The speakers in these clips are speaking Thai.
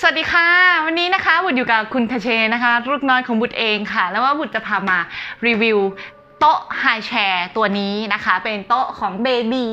สวัสดีค่ะ วันนี้นะคะบุตรอยู่กับคุณคเชนะคะลูกน้อยของบุตรเองค่ะ แล้วว่าบุตรจะพามารีวิวโต๊ะไฮแชร์ตัวนี้นะคะ เป็นโต๊ะของเบบี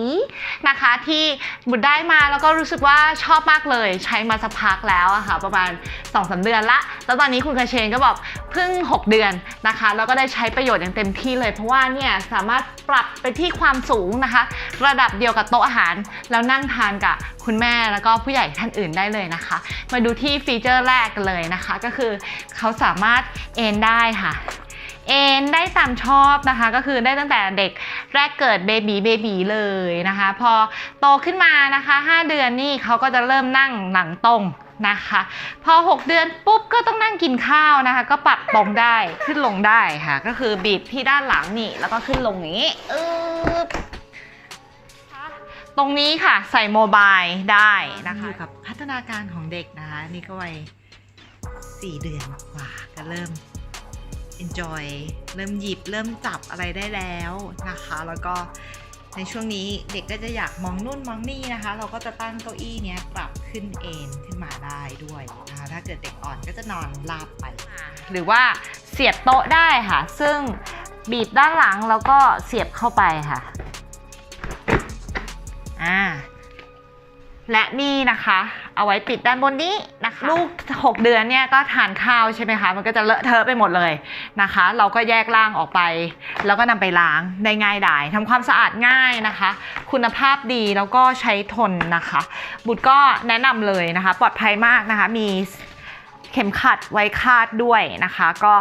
นะคะที่บุตรได้มาแล้วก็รู้สึกว่าชอบมากเลย ใช้มาสักพักแล้วอะค่ะ ประมาณ2อสเดือนละ แล้วตอนนี้คุณคาเชนก็บอก เพิ่ง 6 เดือนนะคะ แล้วก็ได้ใช้ประโยชน์อย่างเต็มที่เลย เพราะว่าเนี่ยสามารถปรับไปที่ความสูงนะคะ ระดับเดียวกับโต๊ะอาหาร แล้วนั่งทานกับคุณแม่แล้วก็ผู้ใหญ่ท่านอื่นได้เลยนะคะ มาดูที่ฟีเจอร์แรกกันเลยนะคะ ก็คือเขาสามารถเอนได้ค่ะเอนได้ตามชอบนะคะก็คือได้ตั้งแต่เด็กแรกเกิดเบบีเบบีเลยนะคะ พอโตขึ้นมานะคะ 5 เดือนนี่เขาก็จะเริ่มนั่งหลังตรง นะคะ พอ 6 เดือนปุ๊บก็ต้องนั่งกินข้าวนะคะ ก็ปรับตรงได้ขึ้นลงได้ค่ะ ก็คือบีบที่ด้านหลังนี่แล้วก็ขึ้นลงอย่างนี้อึ๊บตรงนี้ค่ะใส่โมบายได้นะคะอยู่กับพัฒนาการของเด็กนะคะ นี่ก็วัยสี่เดือนกว่าก็เริ่ม enjoy เริ่มหยิบเริ่มจับอะไรได้แล้วนะคะ แล้วก็ ในช่วงนี้เด็กก็จะอยากมองนู่นมองนี่นะคะ เราก็จะตั้งเก้าอี้เนี้ยปรับขึ้นเอนขึ้นมาได้ด้วยนะคะถ้าเกิดเด็กอ่อนก็จะนอนราบไป หรือว่าเสียบโต๊ะได้ค่ะ ซึ่งบีบด้านหลังแล้วก็เสียบเข้าไปค่ะอ่า และนี่นะคะ เอาไว้ปิดด้านบนนี้นะคะ ลูก 6 เดือนเนี่ยก็ทานข้าวใช่ไหมคะ มันก็จะเลอะเทอะไปหมดเลยนะคะ เราก็แยกล่างออกไป แล้วก็นำไปล้างได้ง่ายดายทำความสะอาดง่ายนะคะ คุณภาพดีแล้วก็ใช้ทนนะคะ บุตรก็แนะนำเลยนะคะ ปลอดภัยมากนะคะ มีเข็มขัดไว้คาดด้วยนะคะ ก็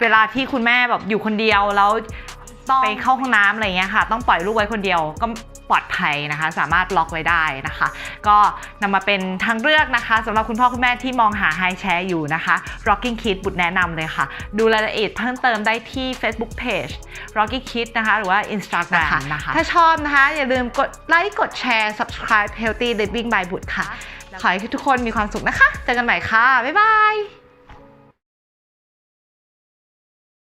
เวลาที่คุณแม่แบบอยู่คนเดียวแล้ว ต้องไปเข้าห้องน้ำอะไรเงี้ยค่ะ ต้องปล่อยลูกไว้คนเดียวก็ปลอดภัยนะคะ สามารถล็อกไว้ได้นะคะ ก็นำมาเป็นทางเลือกนะคะสำหรับคุณพ่อคุณแม่ที่มองหาไฮแชร์อยู่นะคะ Rocking Kid บุตรแนะนำเลยค่ะ ดูรายละเอียดเพิ่มเติมได้ที่ Facebook Page Rocking Kid นะคะ หรือว่า Instagram นะคะ ถ้าชอบนะคะ อย่าลืมกดไลค์กดแชร์ subscribe Healthy Living by บุตรค่ะ ขอให้ทุกคนมีความสุขนะคะ เจอกันใหม่ค่ะ บ๊ายบาย